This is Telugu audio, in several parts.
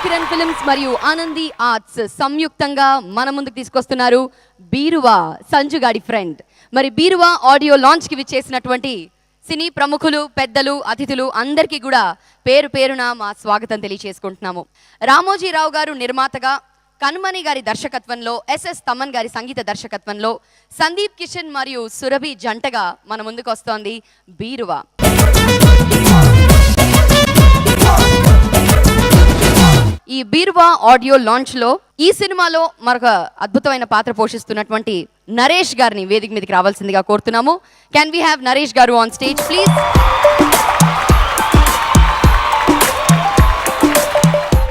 ఫిల్మ్స్ మరియు ఆనంది ఆర్ట్స్ సంయుక్తంగా మన ముందుకు తీసుకొస్తున్నారు బీరువా సంజుగాడి ఫ్రెండ్. మరి బీరువా ఆడియో లాంచ్కి విచ్చేసినటువంటి సినీ ప్రముఖులు పెద్దలు అతిథులు అందరికీ కూడా పేరు పేరున మా స్వాగతం తెలియచేసుకుంటున్నాము. రామోజీరావు గారు నిర్మాతగా కనుమణి గారి దర్శకత్వంలో ఎస్ఎస్ తమన్ గారి సంగీత దర్శకత్వంలో సందీప్ కిషన్ మరియు సురభి జంటగా మన ముందుకు వస్తోంది బీరువా. ఈ బీర్వా ఆడియో లాంచ్లో ఈ సినిమాలో మరొక అద్భుతమైన పాత్ర పోషిస్తున్నటువంటి నరేష్ గారిని వేదిక మీదకి రావాల్సిందిగా కోరుతున్నాము. Can we have Naresh garu on stage please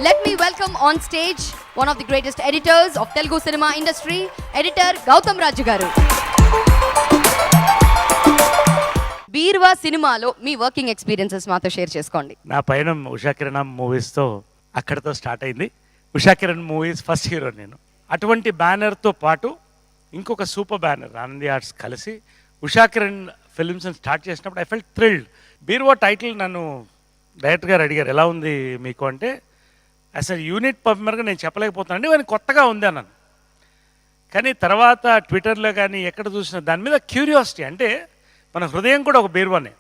let me welcome on stage one of the greatest editors of Telugu cinema industry editor Gautham Raju garu. Beeruva సినిమాలో మీ వర్కింగ్ ఎక్స్పీరియన్సెస్ మాతో షేర్ చేసుకోండి. నా పైన ఉషా కిరణం మూవీస్తో అక్కడితో స్టార్ట్ అయింది. Usha Kiran movies first hero నేను. అటువంటి బ్యానర్తో పాటు ఇంకొక సూపర్ బ్యానర్ ఆనంది ఆర్ట్స్ కలిసి ఉషా కిరణ్ ఫిల్మ్స్ స్టార్ట్ చేసినప్పుడు ఐ ఫెల్ట్ థ్రిల్డ్ బీరువా టైటిల్ నన్ను డైరెక్టర్ గారు అడిగారు ఎలా ఉంది మీకు? అంటే అసలు యూనిట్ పర్ఫార్మర్గా నేను చెప్పలేకపోతున్నాను అండి కొత్తగా ఉంది అన్నాను. కానీ తర్వాత ట్విట్టర్లో కానీ ఎక్కడ చూసినా దాని మీద క్యూరియాసిటీ అంటే మన హృదయం కూడా ఒక బీరువానే.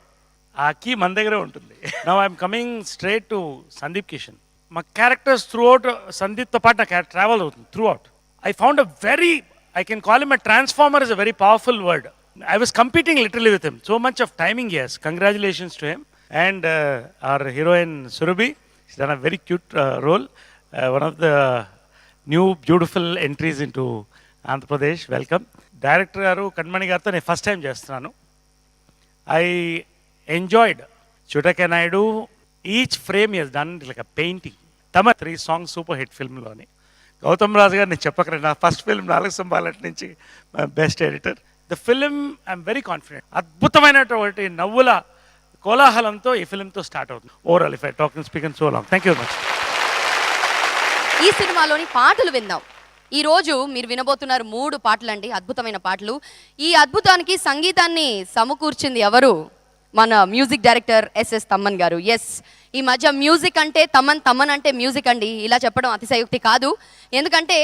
ఆ కీ మన దగ్గరే ఉంటుంది. Now I'm coming straight to Sandeep Kishan మా క్యారెక్టర్స్ త్రూ అవుట్ సందీప్తో పాటు నా క్యారెక్టర్ ట్రావెల్ అవుతుంది throughout I found a very I can call my transformer is a very powerful word I was competing literally with him so much of timing years congratulations to him and our heroine Surabhi done a very cute role one of the new beautiful entries into Andhra Pradesh welcome director garu Kanmani గారితో నేను ఫస్ట్ టైం చేస్తున్నాను. I enjoyed Chota K Naidu each frame is done like a painting తమ త్రీ సాంగ్స్ సూపర్ హిట్ ఫిల్మ్లోని గౌతమ్ రాజు గారు నేను చెప్పకరే నా ఫస్ట్ ఫిల్మ్ నాలుగు సంబాలట్ నుంచి best editor the film I'm very confident అద్భుతమైనటువంటి నవ్వుల కోలాహలంతో ఈ ఫిలింతో స్టార్ట్ అవుతుంది. Overall if I talk speaking so long thank you much ఈ సినిమాలోని పాటలు విందాం. ఈ రోజు మీరు వినబోతున్నారు మూడు పాటలు అండి అద్భుతమైన పాటలు. ఈ అద్భుతానికి సంగీతాన్ని సమకూర్చింది ఎవరు? మన మ్యూజిక్ డైరెక్టర్ ఎస్ఎస్ తమ్మన్ గారు. ఎస్ ఈ మధ్య మ్యూజిక్ అంటే తమ్మన్ తమ్మన్ అంటే మ్యూజిక్ అండి. ఇలా చెప్పడం అతిశయోక్తి కాదు. ఎందుకంటే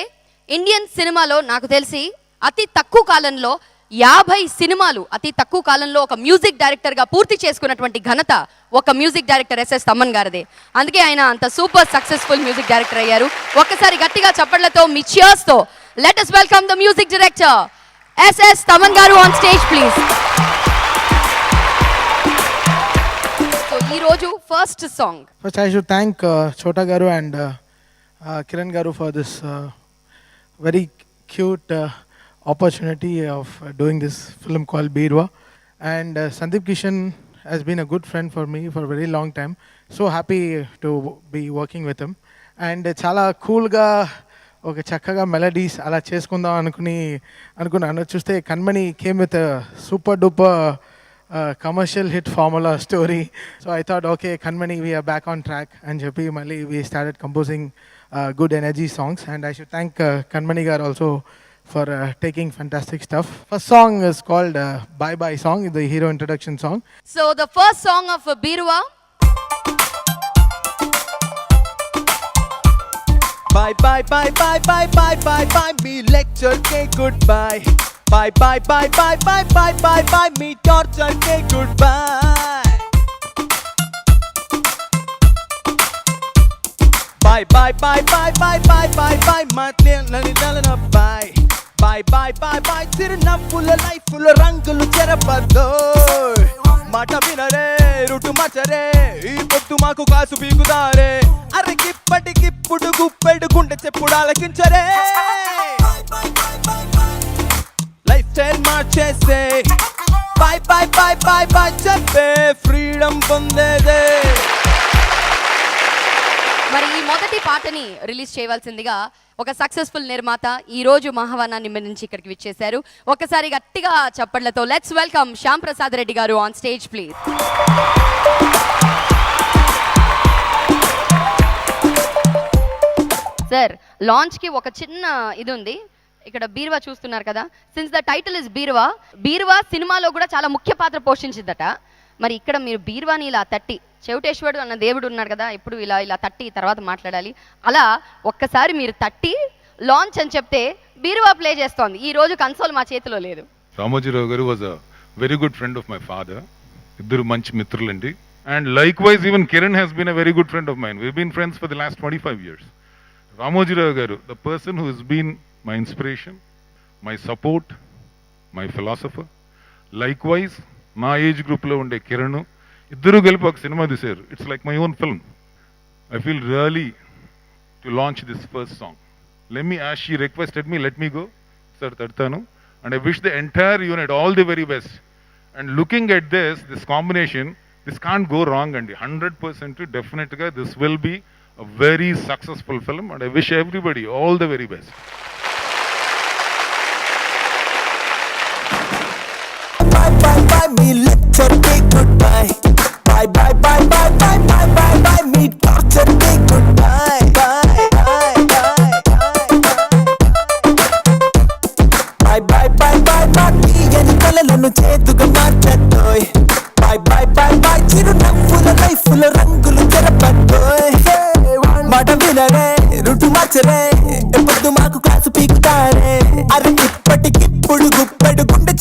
ఇండియన్ సినిమాలో నాకు తెలిసి అతి తక్కువ కాలంలో యాభై సినిమాలు అతి తక్కువ కాలంలో ఒక మ్యూజిక్ డైరెక్టర్గా పూర్తి చేసుకున్నటువంటి ఘనత ఒక మ్యూజిక్ డైరెక్టర్ ఎస్ఎస్ తమ్మన్ గారిదే. అందుకే ఆయన అంత సూపర్ సక్సెస్ఫుల్ మ్యూజిక్ డైరెక్టర్ అయ్యారు. ఒక్కసారి గట్టిగా చప్పట్లతో మీ let us welcome the music director SS Thaman garu on stage please ఈ రోజు first song first I should thank Chota garu and Kiran garu for this very cute opportunity of doing this film call Beeruva and Sandeep Kishan has been a good friend for me for a very long time. So happy to be working with and చాలా కూల్గా ఒక చక్కగా మెలడీస్ అలా చేసుకుందాం అనుకుని అనుకున్నాను చూస్తే Kanmani came with super duper uh, commercial hit formula story. So I thought, okay, Kanmani, we are back on track. And Japi Mali, we started composing uh, good energy songs. And I should thank uh, Kanmani Gar also for uh, taking fantastic stuff. First song is called uh, Bye Bye Song, the hero introduction song. So the first song of Birwa. Bye bye bye bye bye bye bye bye. Me lecture, okay, goodbye. Bye bye bye bye bye bye bye bye me torture ke goodbye. Bye bye bye bye bye bye bye bye మాట్లాడని నలన bye. Bye bye bye bye చిరునవ్వుల లైఫ్ల రంగులు చెరపద్దో మాట వినరే రుటు మచరే ఈ పొద్దు మాకు కాసు పీకుదారే అరే గిప్పటికిప్పుడు గుప్పెడు గుండె చెప్పుడు ఆలకించరే స్టైల్ మార్చేసే boy boy boy boy boy చెప్పే ఫ్రీడమ్ పొందేదే. మరి ఈ మొదటి పాటని రిలీజ్ చేయవలసిందిగా ఒక సక్సెస్ఫుల్ నిర్మాత ఈ రోజు మహావనాన్ని నుంచి ఇక్కడికి విచ్చేశారు. ఒక్కసారి గట్టిగా చప్పట్లతో let's welcome Shyam Prasad Reddy garu on stage please sir లాంచ్కి ఒక చిన్న ఇది ఉంది. ఇక్కడ బీరువా చూస్తున్నారు కదా. సిన్స్ ద టైటిల్ ఇస్ బీరువా బీరువా సినిమాలో కూడా చాలా ముఖ్య పాత్ర పోషించిందట. మరి ఇక్కడ మీరు బీర్వాని ఇలా తట్టి చెవిటేశ్వరుడు అన్న దేవుడు ఉన్నాడు కదా ఇప్పుడు ఇలా ఇలా తట్టి తర్వాత మాట్లాడాలి. అలా ఒక్కసారి మీరు తట్టి లాంచ్ అని చెప్తే బీరువా ప్లే చేస్తోంది. ఈ రోజు కన్సోల్ మా చేతిలో లేదు. రామోజీరావు గారు was a very good friend of my father ఇద్దరు మంచి మిత్రులండి. And likewise even Kiran has been a very good friend of mine we been friends for the last twenty five years Ramoji Rao గారు the person who Hess been my inspiration my support my philosopher likewise నా ఏజ్ గ్రూప్లో ఉండే కిరణ్ ఇద్దరూ కలిపి ఒక సినిమా తీశారు. It's like my own film I feel really to launch this first song let me as she requested me let me go sir తడతాను. And I wish the entire unit all the very best and looking at this this combination this can't go wrong అండి. హండ్రెడ్ పర్సెంట్ డెఫినెట్గా this will be a very successful film and I wish everybody all the very best. రుటు ఎప్పుడు మాకు క్లాసు పీకుతారే. అరే ఇప్పటికిప్పుడు గుప్పెడు గుండె